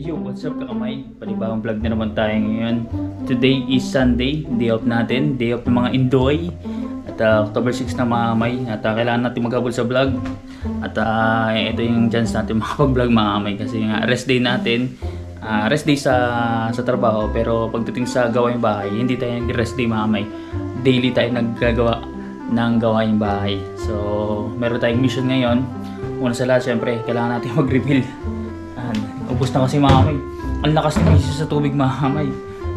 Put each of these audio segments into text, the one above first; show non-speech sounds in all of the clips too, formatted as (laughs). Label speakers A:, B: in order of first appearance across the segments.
A: Yo, what's up kakamay? Panibawang vlog na naman tayo ngayon. Today is Sunday, day off natin, day off ng mga Indoy. At ah, October 6 na mga. At ah, kailangan natin maghabol sa vlog. At ah, ito yung chance natin (laughs) makapag-vlog mga kamay. Kasi nga rest day natin. Ah, rest day sa sa trabaho pero pagdating sa gawaing bahay, hindi tayo nag-rest day mga. Daily tayo naggagawa ng gawaing bahay. So, meron tayong mission ngayon. Una sa lahat, syempre, kailangan natin (laughs) mag-reveal. Ubus na kasi mamay. Ang lakas ng misis sa tubig mamay.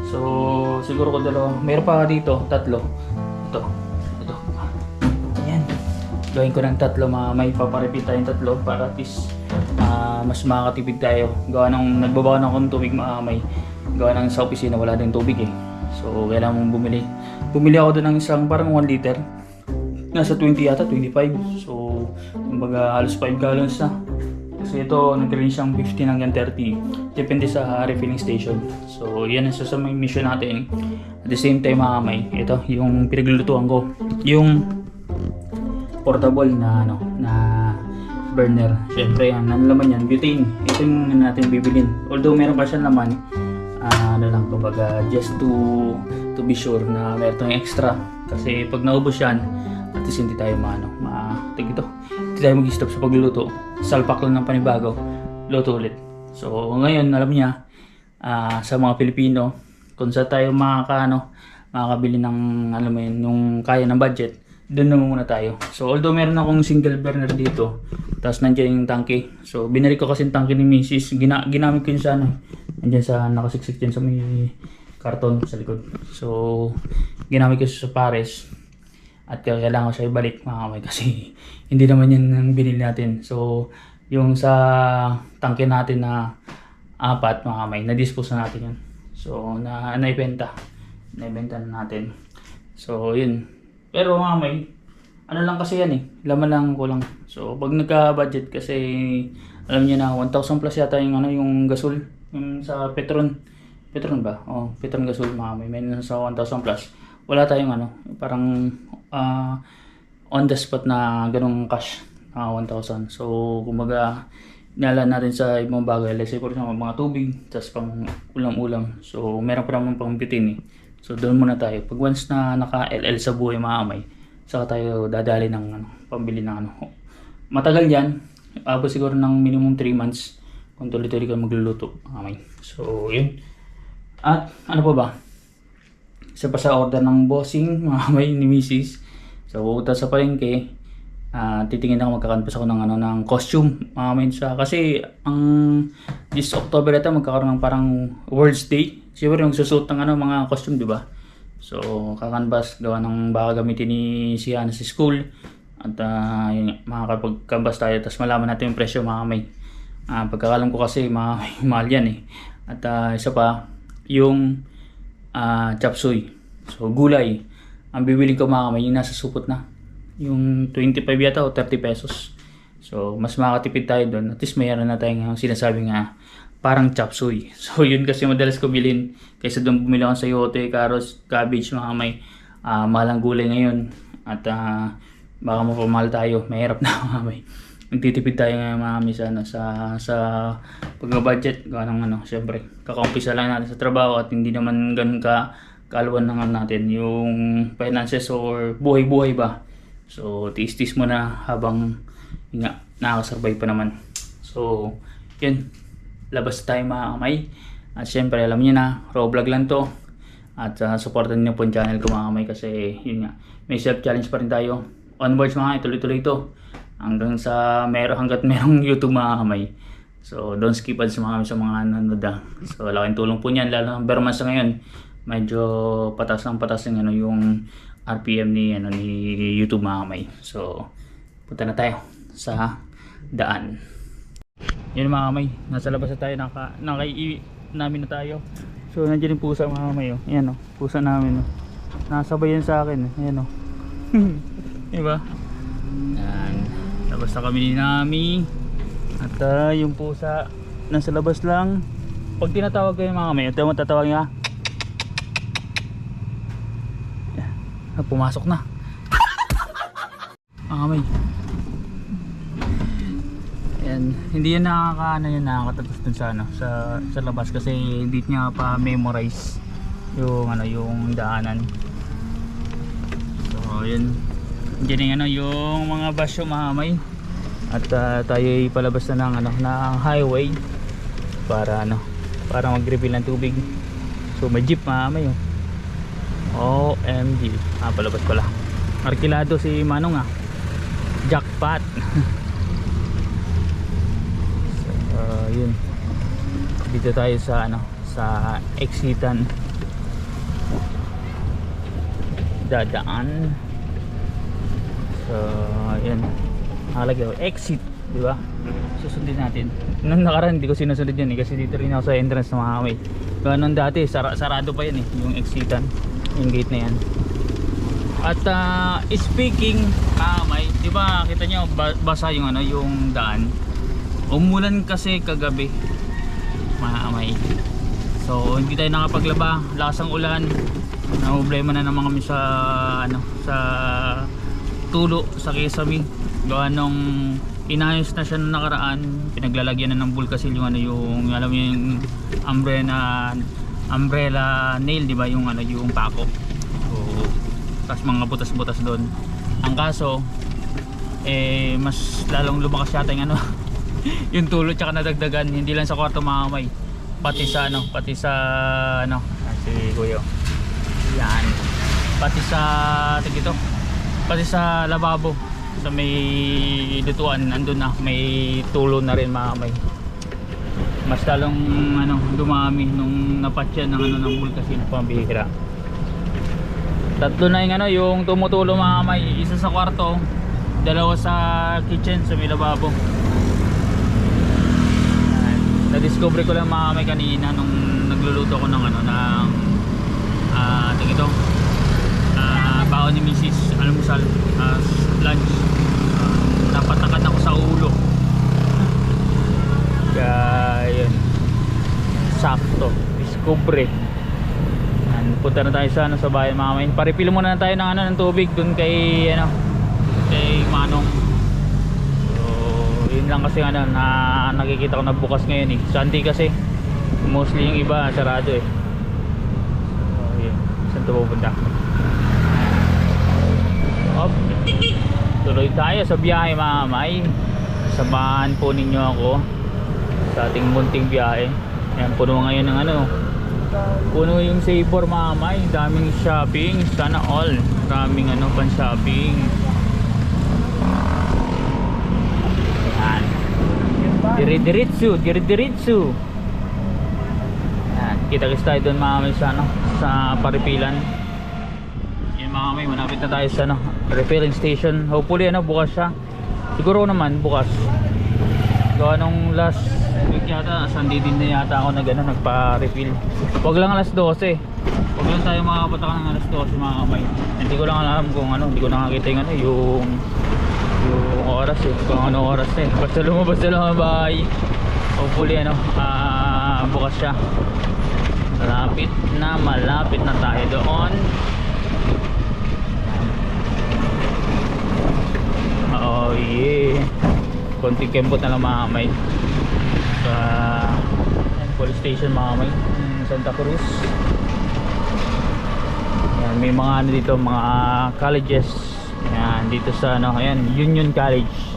A: So, siguro ko dalawa. Meron pa dito, tatlo. Ito. Ito. Ayan. Gawin ko ng tatlo mamay. Paparepeat tayong tatlo para at least ah, mas makakatipid tayo. Gawa ng, nagbabawa ng akong tubig mamay. Gawa ng sa opisina wala din tubig eh. So, kailangan mong bumili. Bumili ako doon ng isang parang 1 liter. Nasa 20 yata, 25. So, kumbaga halos 5 gallons na. Kasi ito, nag-range siyang 15 hanggang 30. Depende sa refilling station. So, yan ang sa mga mission natin. At the same time, mga kamay, ito, yung pinaglulutuan ko. Yung portable na, ano, na burner. Siyempre, yan, ang laman yan, butane. Ito yung natin bibilin. Although meron pa siya naman, ah, ano lang, kumbaga, just to to be sure na meron extra. Kasi pag naubos yan, at least hindi tayo maano, ma, tig ito, tayo mag-stop sa pagluluto. Salpak lang ng panibago, luto ulit. So ngayon, alam niya, ah, sa mga Pilipino, kung saan tayo makaka, makakabili ng, alam mo yun, yung kaya ng budget, doon na muna tayo. So although meron akong single burner dito, tapos nandiyan yung tangke. So binalik ko kasi yung tangke ni Mrs. Gina, ginamit ko yun sa ano, nandiyan sa nakasiksik dyan sa may karton sa likod. So ginamit ko sa pares. At kailangan ko siya ibalik mga kamay (laughs) kasi hindi naman yan ang binili natin. So yung sa tangke natin na apat mga kamay, na-dispose na natin yan. So na naibenta. Naibenta na natin. So yun. Pero mga kamay, ano lang kasi yan eh. Laman lang ko lang. So pag nagka-budget kasi alam niyo na 1,000 plus yata yung ano yung gasol yung sa Petron. Petron ba? Oh, Petron gasol mga kamay. May nasa 1,000 plus. Wala tayong ano, parang ah, on the spot na ganung cash na 1,000. So kumbaga Inala natin sa ibang bagay. Let's say for example, mga tubig, tapos pang ulam-ulam. So, meron pa naman pang bitin eh. So, doon muna tayo. Pag once na naka-LL sa buhay mga amay, saka tayo dadali ng ano, pambili ng ano. Matagal yan. Abot siguro ng minimum 3 months kung tuloy-tuloy ka magluluto. mga Amay. So, yun. At ano pa ba? Isa pa sa order ng bossing, mga amay ni Mrs. So, pupunta sa palengke. Ah, titingin ako magkakanvas ako ng ano ng costume mga main sa kasi ang this October ata magkakaroon ng parang World's Day. Siguro yung susuot ng ano mga costume, di ba? So, kakanvas gawa ng baka gamitin ni si Hana sa school at uh, yun, makakapag-canvas tayo tapos malaman natin yung presyo mga may. Ah, pagkakalam ko kasi mga (laughs) mahal yan eh. At ah, isa pa yung chop suey. So, gulay. Ang bibili ko mga kamay, yung nasa supot na yung 25 yata o 30 pesos. So, mas makakatipid tayo doon. At least mayroon na tayong sinasabi nga parang chop suey. (laughs) So, yun kasi madalas ko bilhin. Kaysa doon bumili ako sa yote, carrots, cabbage, mga may uh, mahalang gulay ngayon. At ah, baka mapamahal tayo. Mahirap na (laughs) mga may. Nagtitipid tayo ngayon mga may sa, ano, sa, sa pag-budget. Gawa ng ano, syempre, kakaumpisa lang natin sa trabaho at hindi naman ganun ka kaluan ng ano natin yung finances or buhay-buhay ba. So, tiis-tiis mo na habang nga, nakakasurvive pa naman. So, yun. Labas tayo mga kamay. At syempre, alam niyo na, raw vlog lang to. At uh, supportan niyo po yung channel ko mga kamay kasi yun nga, may self-challenge pa rin tayo. Onwards mga kamay, tuloy-tuloy to. Hanggang sa meron, hanggat merong YouTube mga kamay. So, don't skip ads mga kamay sa mga nanonood ah. So, laking tulong po niyan, lalo ng Berman sa ngayon. Medyo patas ng patas yung, ano, yung RPM ni ano ni YouTube mga kamay. So, punta na tayo sa daan. Yun mga kamay, nasa labas na tayo, naka, nakai namin na tayo. So, nandiyan yung pusa mga kamay. Oh. Ayan oh, pusa namin. Oh. Nasabay yan sa akin. eh. Ayan oh. (laughs) diba? Yan. Labas na kami ni Nami. At ah, yung pusa, nasa labas lang. Pag tinatawag kayo mga kamay, ito mo tatawag nga. Ah, pumasok na. Mga kamay. Ayan, hindi yan nakaka ano yun nakakatapos dun sa ano sa sa labas kasi hindi niya pa memorize yung ano yung daanan. So, yun. Yung ano yung mga basyo mahamay. At ah, tayo ay palabas na ng ano ng highway para ano para mag-refill ng tubig. So may jeep mahamay oh. OMG. Ah, palabas pala. Arkilado si Manong ah. Jackpot. (laughs) so, uh, yun. Dito tayo sa ano sa exitan. Dadaan. So, yun. Nakalagay ako, exit, di ba? Susundin natin. Nung nakaraan, hindi ko sinusunod yun eh, kasi dito rin ako sa entrance ng mga way. Ganun dati, sara sarado pa yan eh, yung exitan, yung gate na yan. At ah, speaking, ah, may, di ba, kita nyo, ba- basa yung ano, yung daan. Umulan kasi kagabi, maamay. So, hindi tayo nakapaglaba, lasang ulan. Na problema na naman kami sa ano, sa tulo sa Kesami. Gawa nung inayos na siya nung nakaraan, pinaglalagyan na ng bulkasil yung ano yung alam mo yung umbrella umbrella nail, di ba? Yung ano yung pako. So, tapos mga butas-butas doon. Ang kaso eh mas lalong lumakas yata yung ano (laughs) yung tulo tsaka nadagdagan hindi lang sa kwarto makamay pati sa ano pati sa ano si kuya yan pati sa tigito pati sa lababo sa may lutuan nandun na may tulo na rin makamay mas lalong ano dumami nung napatya ng ano ng bulkasin pambihira. Tatlo na yung ano yung tumutulo makamay isa sa kwarto dalawa sa kitchen sa may lababo Yan. na-discover ko lang makamay kanina nung nagluluto ko ng ano ng uh, ito? Ah baon ni Mrs. almusal ah, lunch. Ah, napatakan ako sa ulo. Kaya sakto. Discovery. Yan, punta na tayo sa ano sa bahay mga main. Paripil muna na tayo ng ano ng tubig dun kay ano kay Manong. So yun lang kasi ano na nakikita ko na bukas ngayon eh. Sunday kasi. Mostly yung iba sarado eh. So yun. Saan ito pupunta? Op. tuloy tayo sa biyahe mga may samahan po ninyo ako sa ating munting biyahe Ayan, puno ngayon ng ano puno yung Sabor mga may daming shopping sana all daming ano pan shopping Ayan. Dire-diretso, dire-diretso. Yan, kita-kits tayo doon mga may sa ano, sa paripilan. Yan mga may, malapit na tayo sa ano, refilling station. Hopefully ano, bukas siya. Siguro naman bukas. Gawa nung last week yata, Sunday din na yata ako nag ano, nagpa-refill. Wag lang alas 12. Wag lang tayo makakapunta ka ng alas 12 mga kamay. Hindi ko lang alam kung ano, hindi ko nakakita yung ano, yung yung oras eh. Kung ano oras eh. Basta lumabas na lang ang bahay. Hopefully ano ah, bukas siya. Malapit na malapit na tayo doon. Oh yeah. Konting kembot na lang mga kamay sa police station mga kamay mm, Santa Cruz. Yan, may mga ano dito mga colleges. Yan dito sa ano ayan Union College.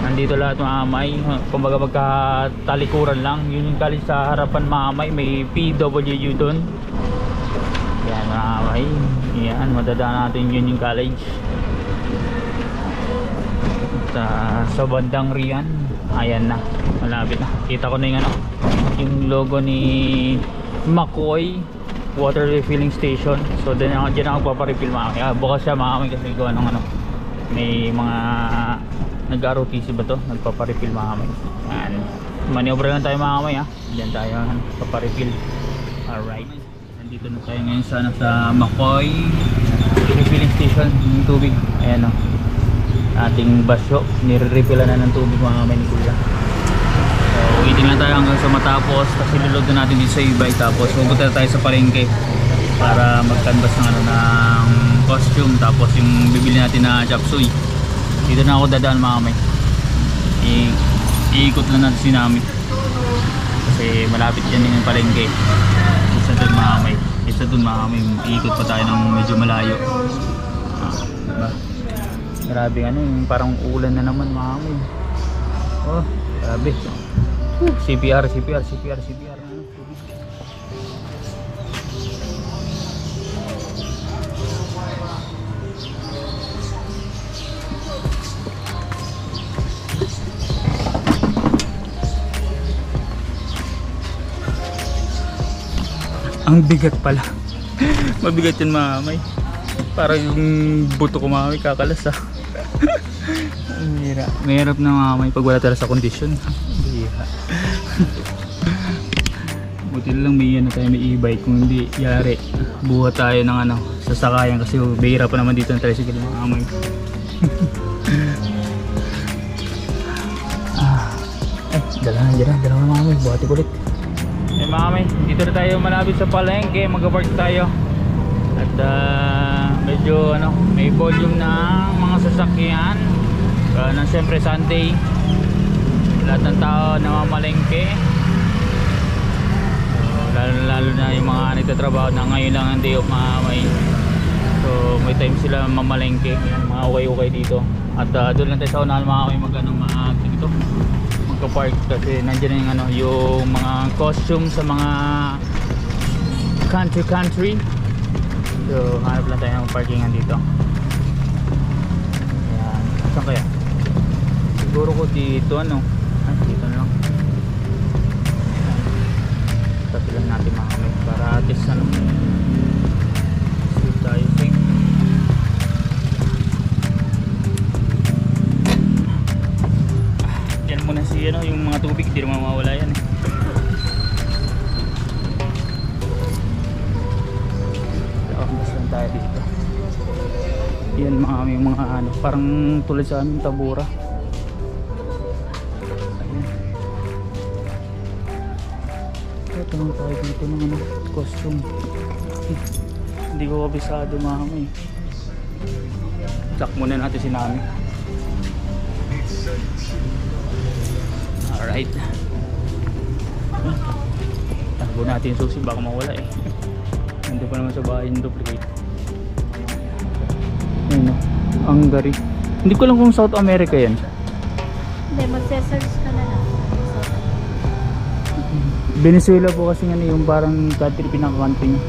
A: Nandito lahat mga amay kumbaga magka talikuran lang. Union College sa harapan mga amay may PWU doon yan mga amay yan madadaan natin Union College. At sa bandang Rian. Ayan na malapit na. Kita ko na yung ano yung logo ni McCoy water refilling station. So dyan ako, dyan ako paparefill mga kaya. Bukas siya mga kami kasi gawa ng ano may mga nag-ROTC ba to? Nagpaparefill mga kami. Yan maniobra lang tayo mga kami ha dyan tayo ano, paparefill. Alright. Nandito na tayo ngayon sa, ano, sa Makoy refilling station yung tubig. Ayan o ating basyo. Nire-refillan na ng tubig mga ni kuya waiting lang tayo hanggang sa matapos kasi lulog na natin dito sa ibay tapos pupunta tayo sa palengke para mag-canvas ng, ano, ng costume tapos yung bibili natin na chapsuy dito na ako dadaan mga kamay I- iikot lang natin si Nami. Kasi malapit yan yung palengke. Isa dun makamay. Isa dun makamay. Iikot pa tayo ng medyo malayo. Ah, diba? Grabe ano yung parang ulan na naman makamay. Oh, grabe. Whew, CPR, CPR, CPR, CPR. Ang bigat pala. (laughs) Mabigat yan mamay. Parang yung buto ko mamay kakalas ah. (laughs) Mahirap. Mahirap na mamay pag wala talaga sa kondisyon. Buti lang may ano tayo may e-bike kung hindi yari. Buha tayo ng ano sasakayan kasi bihira pa naman dito ng tricycle mga (laughs) ah. Eh, dala na dyan, dala na mamay. Buhati ulit. Eh mga kami, dito na tayo malapit sa palengke, mag-park tayo. At ah, medyo ano, may volume na mga sasakyan. Uh, na siyempre Sunday. Lahat ng tao namamalengke. Lalo, lalo na yung mga nagtatrabaho na ngayon lang ang day of mga may So may time sila mamalengke, yan, mga ukay-ukay dito. At ah, doon lang tayo sa unahan mga kami mag ano, mga dito? Magka-park kasi nandiyan na yung ano yung mga costume sa mga country country. So hanap lang tayo ng parkingan dito. Ayan. Saan kaya? Siguro ko dito ano parang tulad sa aming tabura. Tanong tayo dito ng ano, costume. Hindi ko kabisado mga kami. Muna natin si Nami. Alright. Takbo natin yung susi baka mawala eh. Nandun pa naman sa bahay yung duplicate. Ayun o. Hungary. Hindi ko lang kung South America yan.
B: Hindi, magse-search ka na lang.
A: Venezuela po kasi ano yung parang country pinaka-country niya.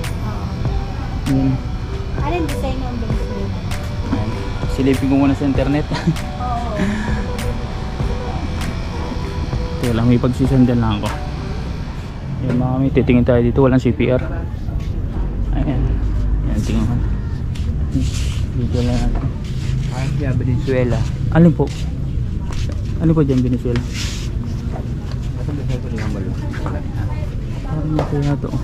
A: Yun.
B: Ano yung design ng Venezuela?
A: Silipin ko muna sa internet.
B: Oo.
A: Kaya lang may pagsisandan lang ako. Yan mga kami, titingin tayo dito, walang CPR. Ayan. Ayan, tingnan ko. Video lang natin.
C: Yeah, Venezuela.
A: Alin po? Ano po dyan, Venezuela? Parang ito yata oh.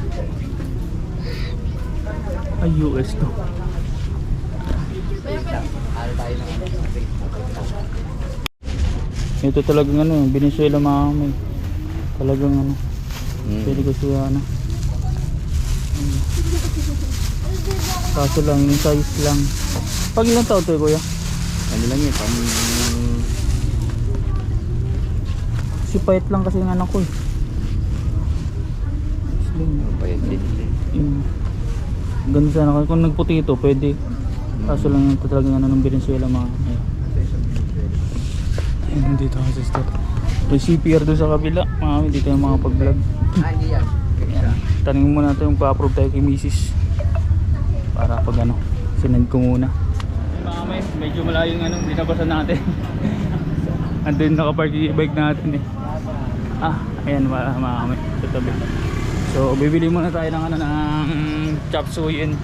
A: Ay, US to.
C: Ano
A: Ito talagang ano, Venezuela mga. Talagang ano,
C: Hmm.
A: pwede ko siya ano. Kaso lang, yung size lang. Pag ilang taon to kuya?
C: Ano lang yun, pang...
A: Si payat lang kasi yung anak ko eh. Slim.
C: Payat din.
A: Yung ganda sana kasi kung nagputi ito pwede kaso lang yung talagang ano ng Venezuela mga ay. Ayun dito kasi may CPR doon sa kabila mga kami dito yung mga pag vlog
C: Ah, hindi yan.
A: Ayan. tanongin muna natin yung pa-approve tayo kay Mrs. para pag ano sinend ko muna mga medyo malayo yung ano binabasan natin. (laughs) Andun nakapark yung bike natin eh. Ah ayan mga, mga kami sa tabi. So bibili muna tayo ng ano ng chop suey and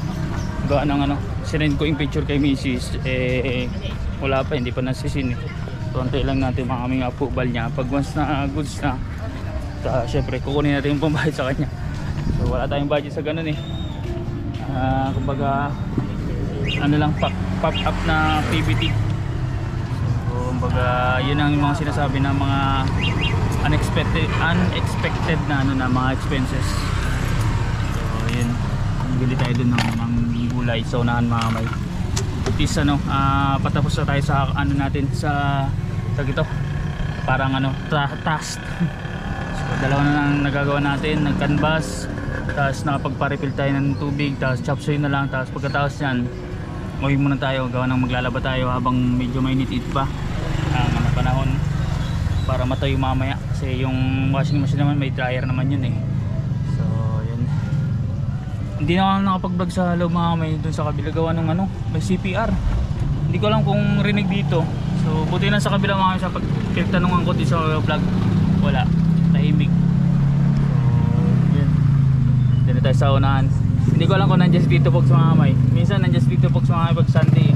A: gawa ng ano sinend ko yung picture kay Mrs. eh wala pa hindi pa nasisin eh. So antay lang natin mga kaming approval niya. Pag once na goods na ta, syempre kukunin natin yung pambayad sa kanya. So wala tayong budget sa ganun eh. Ah, kumbaga ano lang pack, pack up na PBT so kumbaga yun ang mga sinasabi ng mga unexpected unexpected na ano na mga expenses. So yun. Bili tayo dun ng, ng gulay sa unahan mga kamay at least ano ah, patapos na tayo sa ano natin sa tag ito parang ano, tra- trust. (laughs) so, dalawa na lang nagagawa natin, nag-canvas, tapos nakapagpa-refill tayo ng tubig, tapos chop suey na lang, tapos pagkatapos yan, uwi muna tayo, gawa ng maglalaba tayo habang medyo mainit-it pa. Ang ano, panahon para matayo mamaya. Kasi yung washing machine naman may dryer naman yun eh. So yun. Hindi na ako nakapag-vlog sa loob mga may dun sa kabila. Gawa ng ano may CPR hindi ko alam kung rinig dito. So buti lang sa kabila mga may sa pagtanungan ko dito sa vlog. Wala. Tahimik. So yun. Dito na tayo sa unahan hindi ko alam kung nandiyan si Tito Fox mga may minsan nandiyan si Tito Fox mga may pag Sunday.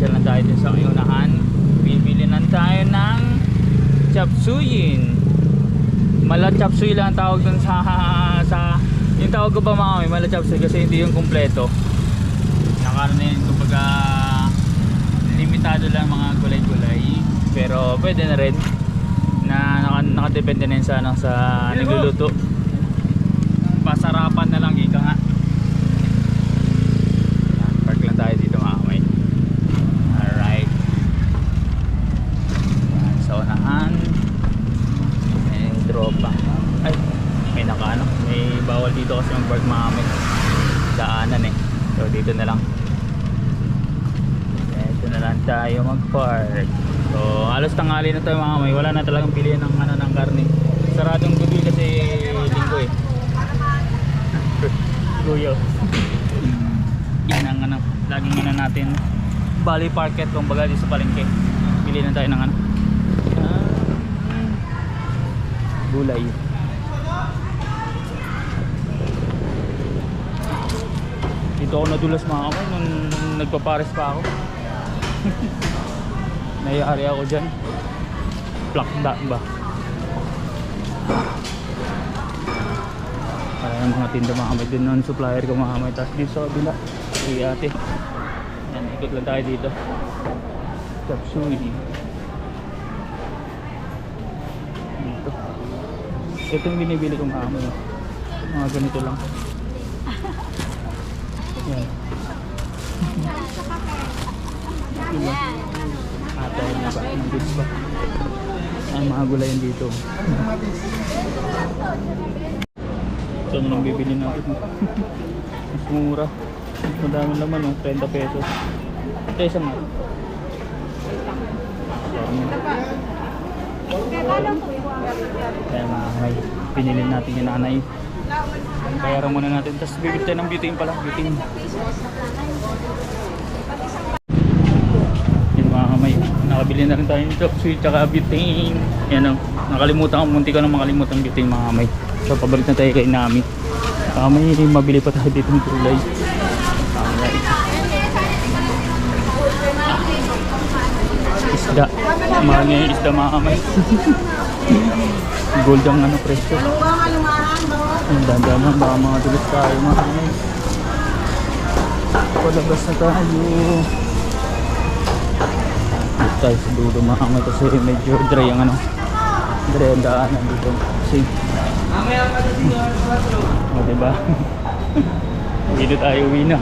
A: Na tayo dun sa unahan bibili lang tayo ng chapsuyin mala chapsuy lang ang tawag dun sa sa yung tawag ko ba mga may mala chapsuy kasi hindi yung kumpleto. Nakaroon na yun kumbaga limitado lang mga gulay-gulay. Pero pwede na rin na nakadepende na yun sa, ano, sa nagluluto. Pasarapan na lang ika nga. Yan, park lang tayo dito mga kamay. Alright. Yan, sa unahan. May tropa. Ay may naka ano may bawal dito kasi mag park mga kamay. Daanan eh. So dito na lang. Dito na lang tayo mag park so halos tanghali na tayo mga kamay wala na talagang pilihan ng ano ng karne saradong gabi kasi linggo eh (laughs) Guyo. Yan ang ano, laging ano natin. Bali Market kung baga sa palengke. Bili na tayo ng ano. gulay. Dito ako nadulas mga kamay nung nagpapares pa ako. (laughs) Nayari ako dyan. Plakda ba? para yung mga tinda mga kamay din nun supplier ko mga kamay tapos dito sa kabila si ate. Yan ikot lang tayo dito. Kapsuy dito. Ito yung binibili ko mga kamay oh. mga ganito lang yan diba ate na ba ng goods ba ang mga gulayan dito ito na lang bibili natin. (laughs) Mas mura. Madami naman oh, 30 pesos. Ito isang nga. Kaya mga may pinili natin yung nanay. Bayaran muna natin. Tapos bibili tayo ng butane pala. Butane. Yun mga kamay. Nakabili na rin tayo ng chop suey tsaka butane. Yan o. Nakalimutan ko. Munti ko na makalimutan ang butane mga kamay. So pabalik na tayo kay Nami. Uh, may mabili pa tayo dito ng gulay. Alright. Isda. Mahal nga yung isda mga kamay. (laughs) Gold ang ano presyo. Ang danda lang. Baka mga dulos tayo mga kamay. Palabas na tayo. Dito tayo sa dulo mga kamay kasi medyo dry ang ano. Dry ang daanan dito. Kasi o diba? (laughs) Dito tayo uwi na.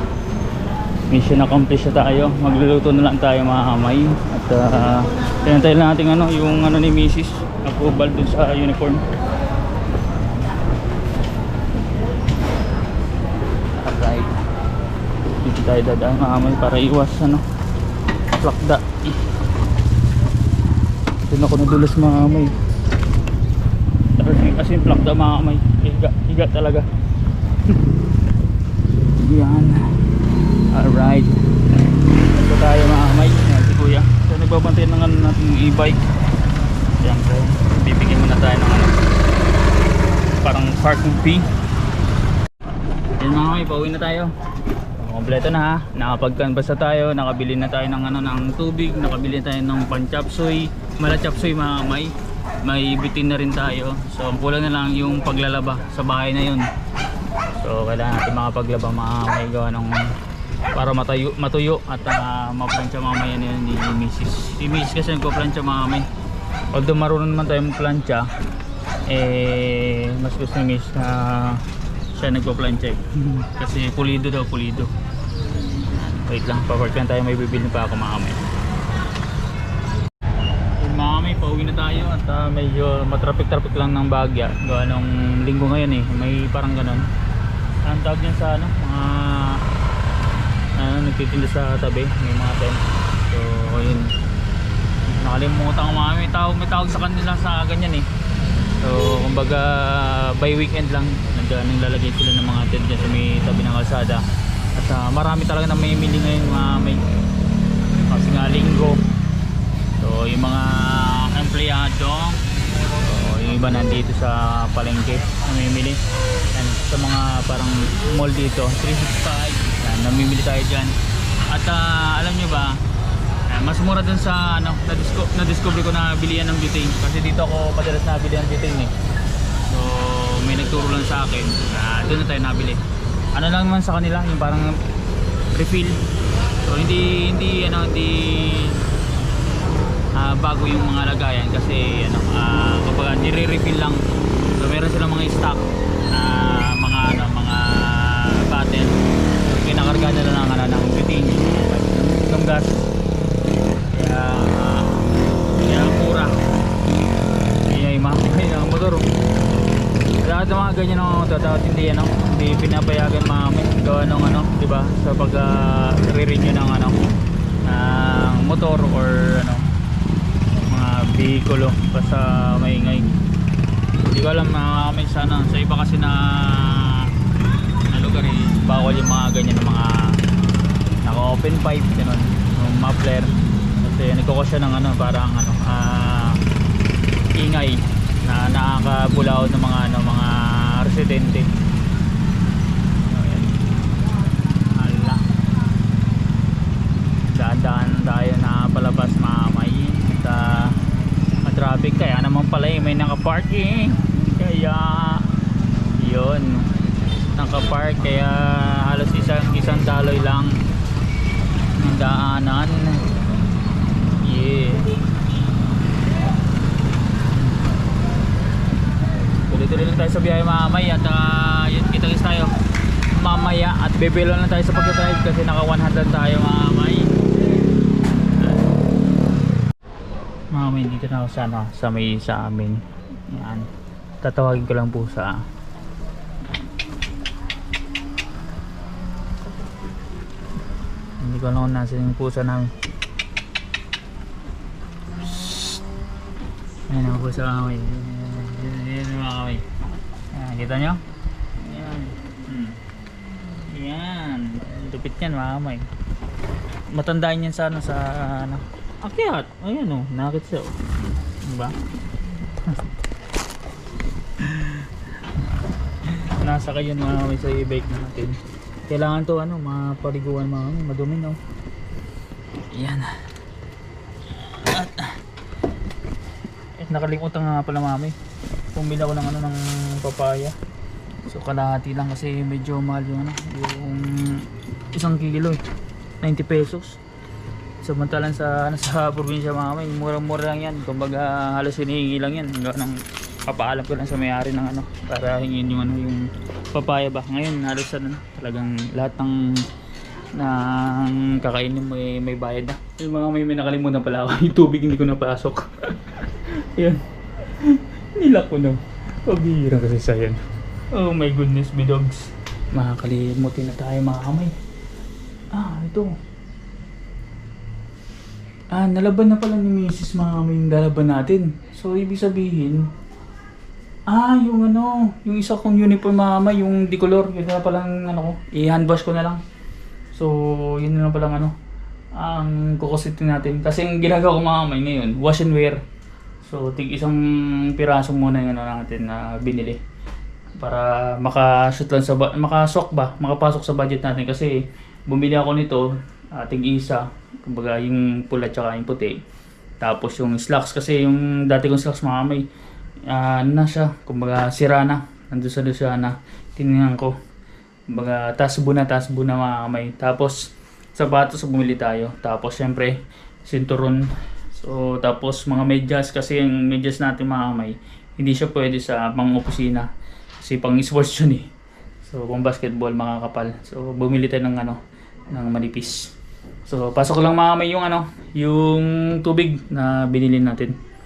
A: Mission accomplished na tayo. Magluluto na lang tayo mga kamay. At uh, tinantay lang natin ano, yung ano ni Mrs. Approval dun sa uniform. Alright. Dito tayo dadaan mga kamay para iwas ano. Plakda. Doon ako nadulas mga kamay. As in plakda mga kamay. Higa, higa talaga. Yan. Alright. Ito tayo mga kamay. Yan si kuya. So nagbabantay ng ano natin yung e-bike. Siyempre, bibigyan muna tayo ng ano. Parang parking fee. Yan mga kamay, pauwi na tayo. Kompleto na ha. Nakapag-canvas na tayo, nakabili na tayo ng ano ng tubig, nakabili na tayo ng panchapsoy, malachapsoy mga kamay may bitin na rin tayo so ang kulang na lang yung paglalaba sa bahay na yun so kailangan natin makapaglaba mga may gawa ng para matayo, matuyo at uh, maplansya mamaya na yun ni Mrs. si Mrs. kasi nagpaplansya mamay although marunong naman tayo magplansya eh mas gusto ni Mrs. na siya nagpaplansya eh. (laughs) kasi pulido daw pulido Wait lang, papark lang tayo. May bibili pa ako mga pauwi na tayo at ah, medyo matraffic-traffic lang ng bagya. Gawa linggo ngayon eh. May parang ganun. Ang tawag niyan sa ano, mga ano, nagtitinda sa tabi. May mga tent. So, yun. Nakalimutan ko mga may tawag, may tawag sa kanila sa ganyan eh. So, kumbaga by weekend lang nandiyan naglalagay sila ng mga tent dyan sa may tabi ng kalsada. At ah, marami talaga na may mili ngayon mga may kasi nga linggo. So, yung mga empleyado, so, yung iba nandito sa palengke namimili. And sa mga parang mall dito, 365, yan, namimili tayo dyan. At ah, alam nyo ba, eh, mas mura dun sa ano, na-disco- na-discover ko na bilihan ng butane kasi dito ako madalas nabili ng butane eh. So may nagturo lang sa akin, ah, doon na tayo nabili. Ano lang naman sa kanila, yung parang refill. So hindi hindi ano hindi ah, bago yung mga lagayan kasi ano ah kapag nire-refill lang. So meron silang mga stock na mga ano mga bottle. So, kinakarga nila ng ano ng butane, ng gas. Kaya kaya mura. Kaya yung mga kaya ang motor. oh. Lahat ng mga ganyan ng motor dapat hindi ano, hindi pinapayagan mga may gawa ng ano, 'di ba? Sa pag uh, re-renew ng ano ng motor or ano mga bihikulo basta maingay. Hindi ko alam mga kami sana sa iba kasi na na lugar eh, bawal yung mga ganyan ng mga naka open pipe ganun yung muffler kasi nagkukos siya ng ano parang ano ah, ingay na nakakabulaw ng mga ano mga residente. Hala. daan-daan tayo na palabas mamay at ah, traffic kaya naman pala eh, may naka-parking. Kaya yun. Naka-park kaya halos isang isang daloy lang ang daanan yeah tuloy-tuloy lang tayo sa biyahe mamay at uh, yun kitagis tayo mamaya at bebelo lang tayo sa pagdadrive kasi naka 100 tayo mamay mamay dito na ako sa ano sa may sa amin. Yan. Tatawagin ko lang po sa hindi ko alam kung nasa yung pusa namin Ayan ang pusa kami. Ayan ang mga kami. Ayan, kita nyo? Ayan. Ayan. Lupit yan mga kamay. Matandaan yan sa ano sa ano. Akyat. Ayan o. Oh, nakakit siya o. Oh. Diba? (laughs) Nasa kayo mga kamay sa i-bake natin. Kailangan to ano, mapaliguan mga kamay. Madumi no. Ayan. At nakalimutan nga pala mami. Pumili ako ng ano ng papaya. So kalahati lang kasi medyo mahal yung ano, yung isang kilo eh. 90 pesos. Samantalang sa ano (laughs) sa probinsya mami, murang-mura lang yan. Kumbaga halos hinihingi lang yan. Ng papaalam ko lang sa may-ari ng ano para hingin yung ano yung papaya ba. Ngayon halos ano talagang lahat ng ng kakainin mo may, may bayad na. Yung mga may, may nakalimutan pala ako. (laughs) Yung tubig hindi ko napasok. (laughs) Yan. Nila ko na. Pabihira kasi sa yan. Oh my goodness, me dogs. Makakalimutin na tayo mga kamay. Ah, ito. Ah, nalaban na pala ni Mrs. mga kamay yung lalaban natin. So, ibig sabihin, ah, yung ano, yung isa kong uniform mga kamay, yung decolor, yun na palang ano ko, i-handwash ko na lang. So, yun na lang palang ano, ang kukusitin natin. Kasi yung ginagawa ko mga kamay ngayon, wash and wear. So, tig isang piraso muna yung ano natin na binili. Para makashoot lang sa, makasok ba, makapasok sa budget natin. Kasi bumili ako nito, uh, tig isa, kumbaga yung pula tsaka yung puti. Tapos yung slacks, kasi yung dati kong slacks mga may, ano na siya, kumbaga sira na. Nandun sa Luciana, tinignan ko. Kumbaga, tasbo na, tasbo na mga kamay. Tapos, sapatos bumili tayo. Tapos, syempre, sinturon. So, tapos mga medyas kasi yung medyas natin mga kamay, hindi siya pwede sa pang opisina. Kasi pang sports yun eh. So, pang basketball, makakapal. So, bumili tayo ng ano, ng manipis. So, pasok lang mamay yung ano, yung tubig na binili natin.